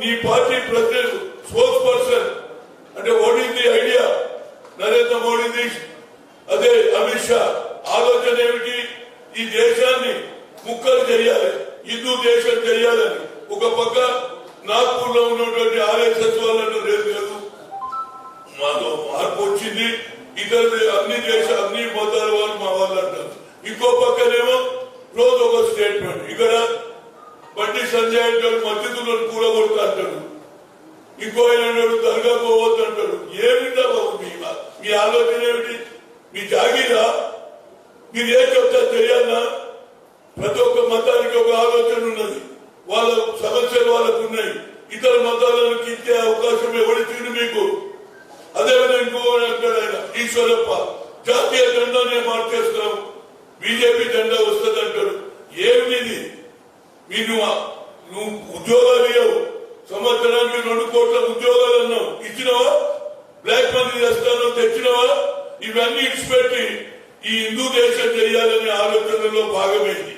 నీ party president spokes person అంటే ఓడింది idea Narendra మోడీది. అదే అమిత్ షా. ఆలోచన ఏమిటి? ఈ దేశాన్ని ముక్కలు చేయాలి హిందూ దేశం చేయాలని. ఒక పక్క నాగ్పూర్లో ఉన్నటువంటి ఆర్ఎస్ఎస్ వాళ్ళను లేదు మాలో మార్పు వచ్చింది. ఇతర అన్ని దేశ అన్ని మతాల వాళ్ళు మా వాళ్ళు అంటారు. ఇంకో పక్కనేమో రోజు ఒక స్టేట్మెంట్ ఇక్కడ బండి సంజయ్ అంటాడు మధ్యతులను కూలగొడతా అంటాడు. ఇంకో ఆయన అంటాడు దర్గా పోవద్దు అంటాడు. ఏమిటా బాబు మీ మీ ఆలోచన ఏమిటి? మీ జాగీరా? మీరు ఏం చెప్తా తెలియాలా? ప్రతి ఒక్క మతానికి ఒక ఆలోచన ఉన్నది. వాళ్ళ సమస్యలు వాళ్ళకు ఉన్నాయి. ఇతర మతాలను ఇచ్చే అవకాశం ఎవరిచ్చింది మీకు? అదేవిధంగా ఇంకో అంటాడు ఆయన ఈశ్వరప్ప. జాతీయ జెండానే మార్చేస్తాం బీజేపీ జెండా వస్తుంది అంటాడు ఏమిది మీరు నువ్వు ఉద్యోగాలు ఇవ్వవు సంవత్సరానికి రెండు కోట్ల ఉద్యోగాలు అన్నావు. ఇచ్చినవా? బ్లాక్ మనీ చేస్తాను తెచ్చినవా? ఇవన్నీ ఇచ్చిపెట్టి ఈ హిందూ దేశం చేయాలనే ఆలోచనలో భాగమైంది.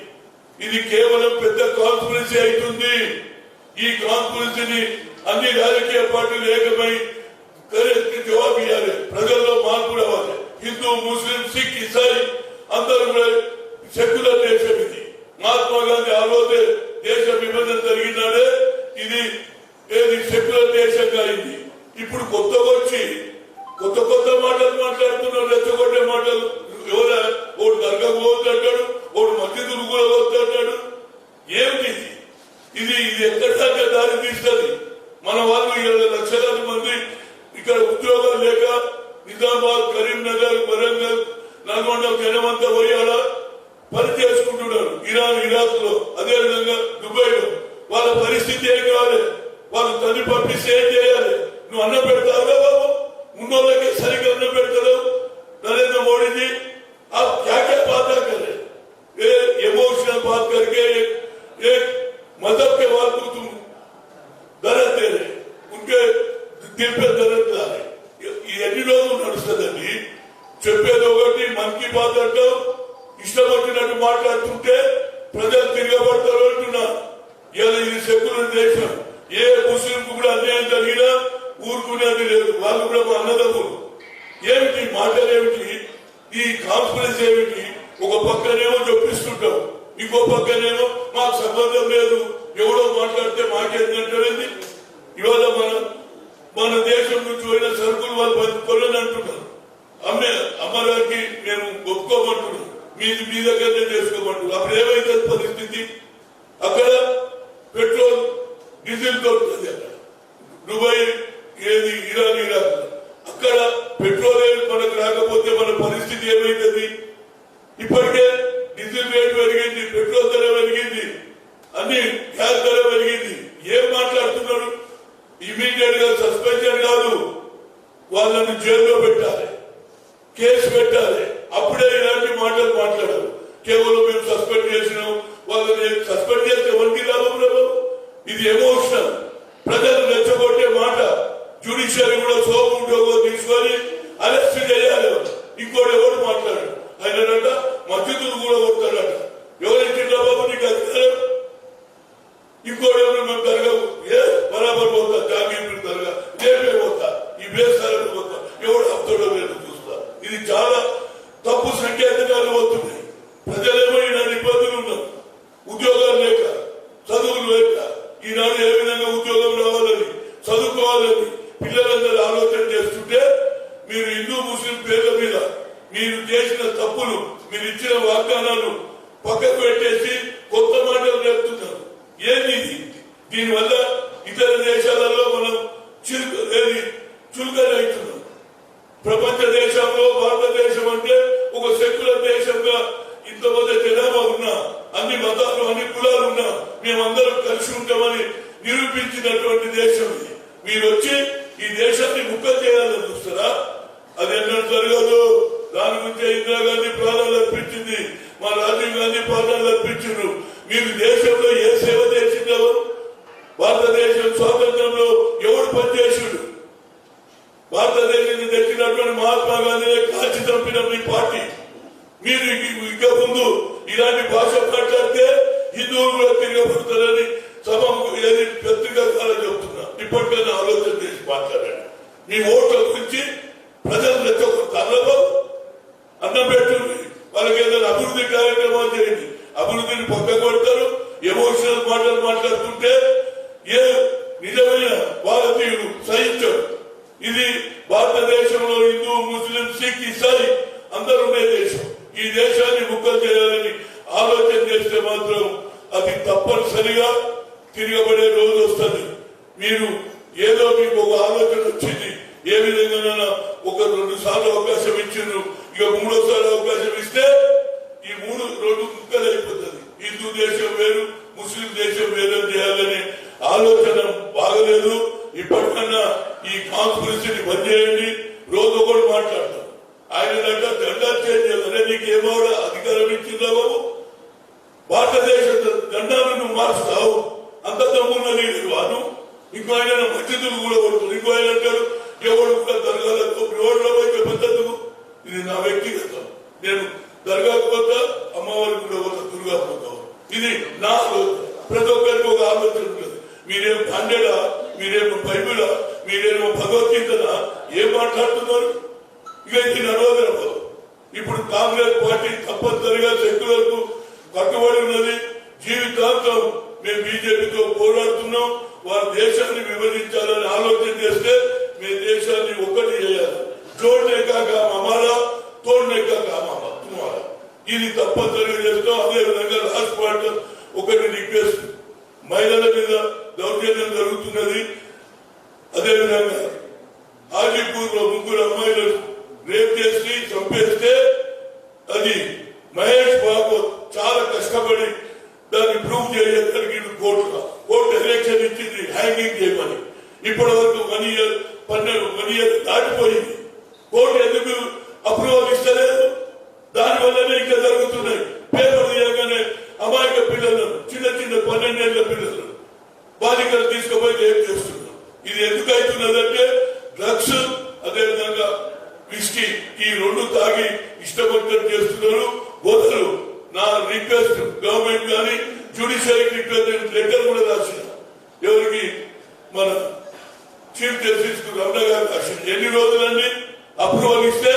ఇది కేవలం పెద్ద కాన్స్పిరసీ అవుతుంది ఈ కాన్స్పిరసీని అన్ని రాజకీయ పార్టీలు ఏకమై జవాబు ఇవ్వాలి ప్రజల్లో మార్పు రావాలి. హిందూ ముస్లిం సిక్ ఇసాయి అందరూ కూడా సెక్యులర్ దేశం ఇది. మహాత్మా గాంధీ ఆ రోజే దేశ విభజన జరిగినాడే ఇది ఏది సెక్యులర్ దేశంగా అయింది. ఇప్పుడు కొత్తగా వచ్చి కొత్త కొత్త మాటలు మాట్లాడుతున్నారు రెచ్చగొట్టే మాటలు. ఎవరా? ఓడు దర్గా పోవద్దు అంటాడు ఓడు మధ్యదులు కూడా వద్దు అంటాడు. ఏమిటి ఇది? ఇది ఇది దారి తీస్తుంది? మన వాళ్ళు ఇరవై లక్షలాది మంది ఇక్కడ ఉద్యోగాలు లేక నిజామాబాద్ కరీంనగర్ వరంగల్ నల్గొండ జనమంతా పోయాల? పని చేసుకుంటున్నారు ఇరాన్ ఇరాక్ లో అదే విధంగా దుబాయ్ లో వాళ్ళ పరిస్థితి ఏం కావాలి వాళ్ళు తల్లి పంపిస్తే ఏం చేయాలి నువ్వు అన్నం పెడతావురా బాబు ఉన్నోళ్ళకి సరిగ్గా అన్నం పెడతలేవు నరేంద్ర మోడీజీ आप क्या क्या बातें कर रहे हैं? ये इमोशनल बात करके एक, एक मजहब के बाद को तुम दर्द दे रहे हैं। उनके दिल पे दर्द ला रहे हैं। ये- ये ఎన్ని రోజులు నడుస్తుందండి చెప్పేది ఒకటి మన్ కీ బాత్ అంటావు ఇష్టం వచ్చినట్టు మాట్లాడుతుంటే ప్రజలు తిరగబడతారు అంటున్నా ఇలా ఇది సెక్యులర్ దేశం. ఏ ముస్లిం కూడా అన్యాయం జరిగినా ఊరుకునేది లేదు. వాళ్ళు కూడా మా అన్నదమ్ములు. ఏమిటి? మాటలు ఏమిటి? ఈ కాన్ఫరెన్స్ ఏమిటి? ఒక పక్కనేమో చొప్పిస్తుంటాం ఇంకో పక్కనేమో మాకు సంబంధం లేదు. ఎవడో మాట్లాడితే మాకేంటంటే ఇవాళ మన మన దేశం నుంచి పోయిన సరుకులు వాళ్ళు కొనని అంటున్నారు అమ్మే అమ్మగారికి మేము ఒప్పుకోమంటున్నాం. మీది మీ దగ్గరనే చేసుకోమంటున్నాం. అప్పుడు ఏమైతే పరిస్థితి? అక్కడ పెట్రోల్ డీజిల్ దొరుకుతుంది అక్కడ. దుబాయ్ ఏది ఇరాన్ ఇరాక్. అక్కడ పెట్రోల్ మనకు రాకపోతే మన పరిస్థితి ఏమైతుంది? ఇప్పటికే డీజిల్ రేట్ పెరిగింది పెట్రోల్ ధర పెరిగింది అన్ని గ్యాస్ ధర పెరిగింది. ఏం మాట్లాడుతున్నారు? ఇమీడియట్గా సస్పెన్షన్ కాదు. వాళ్ళని జైల్లో పెట్టాలి. కేసు పెట్టాలి. అప్పుడే ఇలాంటి మాటలు మాట్లాడారు. కేవలం మేము సస్పెండ్ చేసినాం. వాళ్ళని సస్పెండ్ చేస్తే ఎవరికి లాభం లేదు ఇది ఎమోషనల్ ప్రజలు రెచ్చగొట్టే మాట జ్యుడిషియరీ కూడా సోము ఉద్యోగం తీసుకొని అరెస్ట్ చేయాలి ఇంకోటి ఎవరు మాట్లాడారు ఆయనంట మధ్యతులు కూడా కొడతాడట ఎవరికి బాబు నీకు అధికారం ఇంకోటి ఎవరు మేము జరగవు ఏ బరాబర్ పోతా జాగీర్ జరగ రేపే పోతా ఈ బేసాలకు పోతా ఎవడు హప్తాడో లేదు చూస్తా ఇది చాలా తప్పు సంకేతాలు అవుతున్నాయి ప్రజలేమో ఈనాడు ఇబ్బందులు ఉన్నారు ఉద్యోగాలు లేక చదువులు లేక ఈనాడు ఏ విధంగా ఉద్యోగం రావాలని చదువుకోవాలని పిల్లలందరూ ఆలోచన చేస్తుంటే మీరు హిందూ ముస్లిం పేర్ల మీద మీరు చేసిన తప్పులు మీరు ఇచ్చిన వాగ్దానాలు పక్కకు పెట్టేసి కొత్త మాటలు నేర్పుతున్నారు ఏంది దీనివల్ల ఇతర దేశాలలో మనం చురుకు ఏది? అవుతున్నాం ప్రపంచ దేశంలో భారత అంటే ఒక సెక్యులర్ దేశంగా ఇంతమంది జనాభా ఉన్నా అన్ని మతాలు అన్ని కులాలు ఉన్నా మేమందరం కలిసి ఉంటామని నిరూపించినటువంటి దేశం ఇది మీరు వచ్చి ఈ దేశాన్ని ముక్క చేయాలని చూస్తారా అది ఎన్నడూ జరగదు దాని గురించి ఇందిరాగాంధీ ప్రాణాలు అర్పించింది మా రాజీవ్ స్వాతంత్రం ప్రాణాలు మీరు దేశంలో ఏ సేవ చేసిందో భారతదేశం స్వాతంత్రం ఎవడు పనిచేసాడు భారతదేశాన్ని తెచ్చినటువంటి మహాత్మా గాంధీని కాల్చి చంపిన మీ పార్టీ మీరు ఇక- ఇక ముందు ఇలాంటి భాష మాట్లాడితే హిందువులు కూడా తిరగబడుతారని సభ ఏది పత్రికా ద్వారా చెప్తున్నా ఇప్పటికైనా ఆలోచన చేసి మాట్లాడండి మీ ఓట్ల గురించి ప్రజలు రెచ్చగొడతారు అన్నం పెట్టుంది వాళ్ళకి ఏదైనా అభివృద్ధి కార్యక్రమాలు చేయండి అభివృద్ధిని పక్క కొడతారు ఎమోషనల్ మాటలు మాట్లాడుతుంటే ఏ నిజమైన భారతీయుడు సహించడు. ఇది భారతదేశంలో హిందూ ముస్లిం సిక్ ఇసాయి అందరూ ఉండే దేశం. ఈ దేశాన్ని ముక్కలు చేయాలని ఆలోచన చేస్తే మాత్రం అది తప్పనిసరిగా తిరగబడే రోజు వస్తుంది. మీరు ఏదో మీకు ఒక ఆలోచన వచ్చింది ఏ విధంగా ఒక రెండు సార్లు అవకాశం ఇచ్చిండ్రు ఇక మూడోసారి అవకాశం ఇస్తే ఈ మూడు రెండు ముక్కలు అయిపోతుంది హిందూ దేశం వేరు ముస్లిం దేశం వేరు చేయాలని చేయాలనే ఆలోచన బాగలేదు. ఇప్పటికన్నా ఈ కాన్స్పిరసీని బంద్ చేయండి రోజు ఒకటి మాట్లాడతాం ఆయన దండా చేంజ్ చేయాలి నీకు ఏమో అధికారం ఇచ్చిందా బాబు? భారతదేశ దండాన్ని నువ్వు మారుస్తావు అంత దమ్మున్న లీడర్ వాను ఇంకో ఆయన మధ్యతులు కూడా కొడుతుంది. ఇంకో ఆయన అంటారు ఎవరు కూడా దర్గాలకు ఎవరిలో పోయి పెద్దదుకు ఇది నా వ్యక్తిగతం. నేను దర్గాకు పోతా అమ్మవారికి కూడా పోతా దుర్గాకు పోతావు ఇది నా ప్రతి ఒక్కరికి ఒక ఆలోచన. మీరేం హండ్రెడా మీరేమో బైబిలా మీరేమో భగవద్గీతనా ఏం మాట్లాడుతున్నారు? ఇక ఇది నడవగలదు ఇప్పుడు కాంగ్రెస్ పార్టీ తప్పనిసరిగా సెక్యులర్కు కట్టుబడి ఉన్నది. జీవితాంతం మేము బీజేపీతో పోరాడుతున్నాం. వారి దేశాన్ని విభజించాలని ఆలోచన చేస్తే మేము దేశాన్ని ఒక్కటి చేయాలి. జోడ్నే కాక అమారా తోడనే కాక తుమారా ఇది తప్పనిసరిగా చేస్తాం. అదే విధంగా లాస్ట్ పార్టీ ఒకటి రిక్వెస్ట్. మహిళల మీద దౌర్జన్యం జరుగుతున్నది. అదేవిధంగా హాజీపూర్లో ముగ్గురు అమ్మాయిలు రేప్ చేసి చంపేస్తే అది మహేష్ బాబు చాలా కష్టపడి దాన్ని ప్రూవ్ చేయడానికి కోర్టుగా కోర్టు ఎలక్షన్ ఇచ్చింది హ్యాంగింగ్ చేయమని. ఇప్పటి వరకు వన్ ఇయర్ పన్నెండు వన్ ఇయర్ దాటిపోయింది. కోర్టు ఎందుకు అప్రూవల్ ఇస్తలేదు? దానివల్లనే ఇంకా జరుగుతున్నాయి. పేపర్ తీయగానే అమాయక పిల్లలను చిన్న చిన్న పన్నెండేళ్ళ పిల్లలను బాలికలు తీసుకుపోయి రేపు చేస్తున్నారు. ఇది ఎందుకు అవుతున్నదంటే డ్రగ్స్ అదేవిధంగా విస్కీ. ఈ రెండు తాగి ఇష్టపడ్డట్టు చేస్తున్నారు బోధలు. నా రిక్వెస్ట్ గవర్నమెంట్ కానీ జ్యుడిషియరీ రిక్వెస్ట్ లెటర్ కూడా రాసిన. ఎవరికి? మన చీఫ్ జస్టిస్ రమణ గారు రాసిన ఎన్ని రోజులండి? అప్రూవల్ ఇస్తే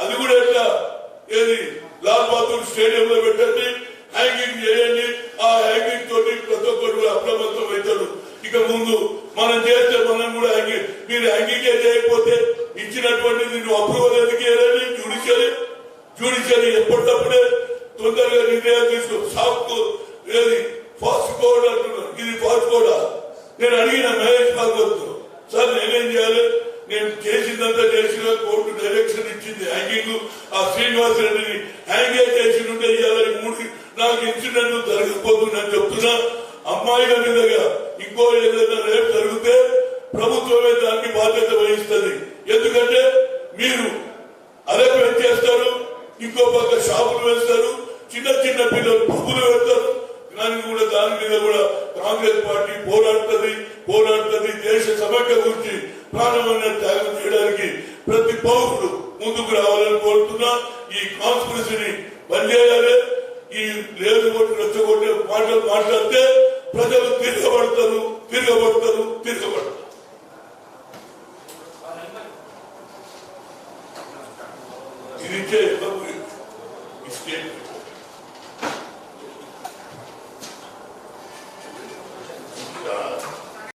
అది కూడా ఎట్లా? ఏది? లాల్ బహదూర్ స్టేడియంలో పెట్టండి. హ్యాంగింగ్ చేయండి ఆ హ్యాంగింగ్ తోటి ప్రతి ఒక్కరు అప్రమత్తం అవుతారు ఇక ముందు మనం చేస్తే మనం కూడా హ్యాంగింగ్ మీరు హ్యాంగింగ్ చేయకపోతే ఇచ్చినటువంటి నువ్వు అప్రూవల్ ఎందుకు చేయాలని జ్యుడిషియరీ జ్యుడిషియరీ ఎప్పటికప్పుడే తొందరగా నిర్ణయాలు తీసుకో సాఫ్ట్ ఏది ఫాస్ట్ కోడ్ అంటున్నారు ఇది ఫాస్ట్ కోడా నేను అడిగిన మహేష్ భాగవత్ సార్ నేనేం చేయాలి నేను చేసిందంతా చేసిన కోర్టు డైరెక్షన్ ఇచ్చింది హ్యాంగింగ్ ఆ శ్రీనివాస్ రెడ్డిని హ్యాంగ్ చేసి ఉంటే ఇవ్వాలని మూడు నాకు ఇన్సిడెంట్ జరగకపోతుందని చెప్తున్నా. అమ్మాయిల మీదగా ఇంకో ఏదైనా రేపు జరిగితే ప్రభుత్వమే దానికి బాధ్యత వహిస్తుంది. ఎందుకంటే మీరు అదే చేస్తారు? ఇంకో పక్క షాపులు వేస్తారు చిన్న చిన్న పిల్లలు పబ్బులు పెడతారు. దానికి కూడా దాని మీద కూడా కాంగ్రెస్ పార్టీ పోరాడుతుంది పోరాడుతుంది. దేశ సమైక్య గురించి ప్రాణమైన త్యాగం చేయడానికి ప్రతి పౌరుడు ముందుకు రావాలని కోరుతున్నా. ఈ కాన్స్పిరసీని బంద్ చేయాలి. ఈ లేదు కొట్టి రెచ్చగొట్టే మాటలు మాట్లాడితే ప్రజలు తిరగబడతారు తిరగబడతారు తిరగబడతారు.